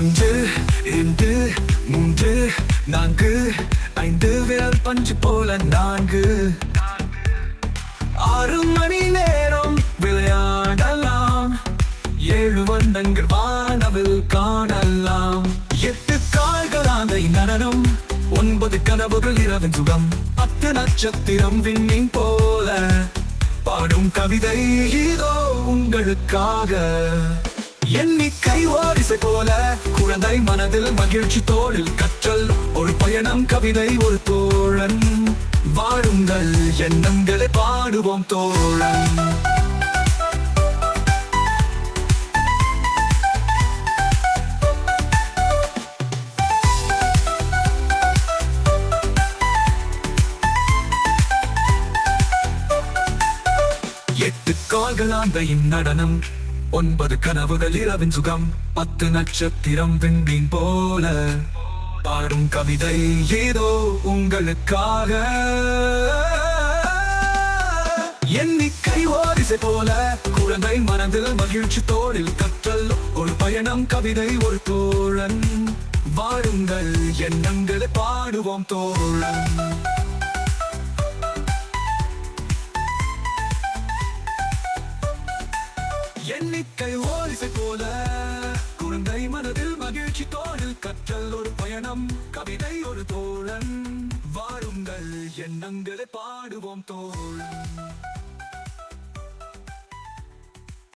ஒன்று இரண்டு மூன்று நான்கு ஐந்து விரல் பஞ்சு போல நான்கு. ஆறு மணி நேரம் விளையாடலாம். ஏழு வண்ணங்கள் வானவில் காணலாம். எட்டு கால்கள் அதை நடனம். ஒன்பது கனவுகள் இரவின் சுகம். பத்து நட்சத்திரம் விண்ணின் போல. பாடும் கவிதை இதோ உங்களுக்காக. எண்ணிக்கை ஓரிசை போல. குழந்தை மனதில் மகிழ்ச்சி தோளில் கற்றல். ஒரு பயணம் கவிதை ஒரு தோழன். வாழுங்கள் எண்ணங்களை பாடுவோம் தோழன். எட்டு கால்கள் நடனம். ஒன்பது கனவுகள் இரவின் சுகம் பத்து நட்சத்திரம் விண்மீன் போல. பாடும் கவிதை ஏதோ உங்களுக்காக. எண்ணிக்கை ஓரிசை போல குழந்தை மனதில் மகிழ்ச்சி தோளில் கற்றல். ஒரு பயணம் கவிதை ஒரு தோழன். வாருங்கள் எண்ணங்களை பாடுவோம் தோழன். எண்ணிக்கை ஓரிசை போல குழந்தை மனதில் மகிழ்ச்சி தோழில் கற்றல் ஒரு பயணம் கவிதை ஒரு தோழன். வாருங்கள் எண்ணங்களை பாடுவோம் தோழன்.